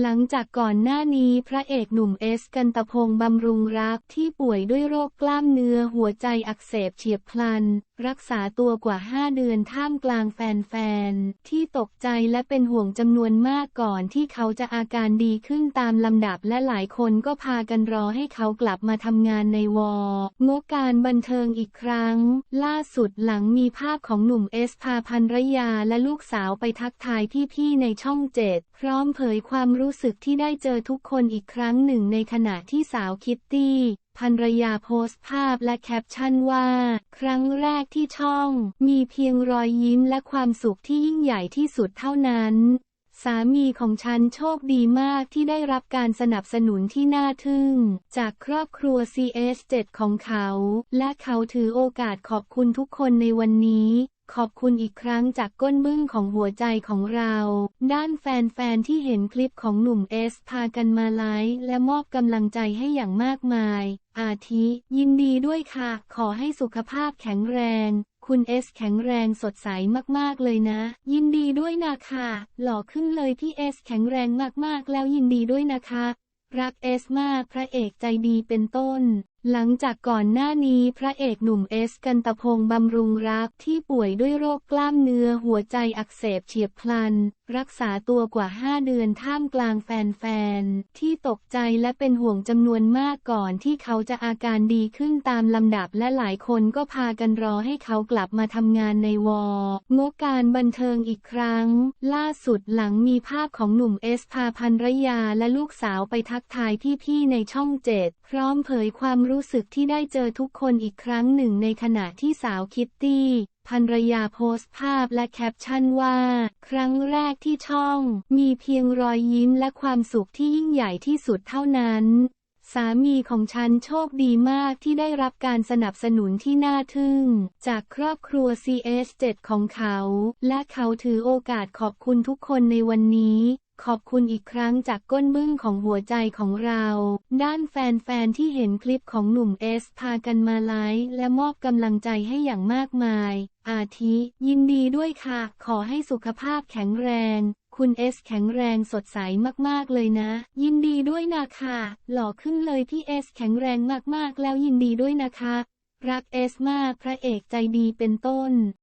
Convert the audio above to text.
หลังจากก่อนหน้านี้พระเอกหนุ่มเอสกันตพงษ์บำรุงรักที่ป่วยด้วยโรคกล้ามเนื้อหัวใจอักเสบเฉียบพลัน รักษาตัวกว่า 5 เดือนท่ามกลางแฟนๆ ที่ตกใจและเป็นห่วงจำนวนมากก่อนที่เขาจะอาการดีขึ้นตามลำดับและหลายคนก็พากันรอให้เขากลับมาทำงานในวองกการบันเทิงอีกครั้ง ล่าสุดหลังมีภาพของหนุ่มเอสพาพันรยาและลูกสาวไปทักทายพี่ๆในช่องเจ็ดพร้อมเผยความรู้สึกที่ได้เจอทุกคนอีกครั้งหนึ่งในขณะที่สาวคิตตี้ ภรรยาโพสต์ภาพและแคปชั่นว่า ครั้งแรกที่ช่อง มีเพียงรอยยิ้มและความสุขที่ยิ่งใหญ่ที่สุดเท่านั้น สามีของฉันโชคดีมากที่ได้รับการสนับสนุนที่น่าทึ่ง จากครอบครัว CS7 ของเขา และเขาถือโอกาสขอบคุณทุกคนในวันนี้ ขอบคุณอีกครั้งจากก้นบึ้งของหัวใจของเรา ด้านแฟนๆที่เห็นคลิปของหนุ่มเอสพากันมาไลฟ์และมอบกำลังใจให้อย่างมากมาย อาทิ ยินดีด้วยค่ะ ขอให้สุขภาพแข็งแรง คุณเอสแข็งแรงสดใสมากๆเลยนะ ยินดีด้วยนะค่ะหล่อขึ้นเลยพี่เอสแข็งแรงมากๆแล้วยินดีด้วยนะคะ รักเอสมากพระเอกใจดีเป็นต้น หลังจากก่อนหน้านี้พระเอกหนุ่มเอสกันตพงษ์บำรุงรักที่ป่วยด้วยโรคกล้ามเนื้อหัวใจอักเสบเฉียบพลัน รักษาตัวกว่า 5 เดือนท่ามกลางแฟนๆ ที่ตกใจและเป็นห่วงจำนวนมากก่อนที่เขาจะอาการดีขึ้นตามลำดับและหลายคนก็พากันรอให้เขากลับมาทำงานในวองกการบันเทิงอีกครั้ง ล่าสุดหลังมีภาพของหนุ่มเอสพาพันรยาและลูกสาวไปทักทายพี่ๆในช่องเจ็ดพร้อมเผยความรู้สึกที่ได้เจอทุกคนอีกครั้งหนึ่งในขณะที่สาวคิตตี้ภรรยาโพสต์ภาพและแคปชั่นว่า ครั้งแรกที่ช่อง มีเพียงรอยยิ้มและความสุขที่ยิ่งใหญ่ที่สุดเท่านั้น สามีของฉันโชคดีมากที่ได้รับการสนับสนุนที่น่าทึ่ง จากครอบครัว CS7 ของเขา และเขาถือโอกาสขอบคุณทุกคนในวันนี้ ขอบคุณอีกครั้งจากก้นบึ้งของหัวใจของเรา ด้านแฟนๆที่เห็นคลิปของหนุ่มเอสพากันมาไลฟ์และมอบกำลังใจให้อย่างมากมาย อาทิ ยินดีด้วยค่ะ ขอให้สุขภาพแข็งแรง คุณเอสแข็งแรงสดใสมากๆเลยนะ ยินดีด้วยนะค่ะหล่อขึ้นเลยพี่เอสแข็งแรงมากๆแล้วยินดีด้วยนะคะ รักเอสมากพระเอกใจดีเป็นต้น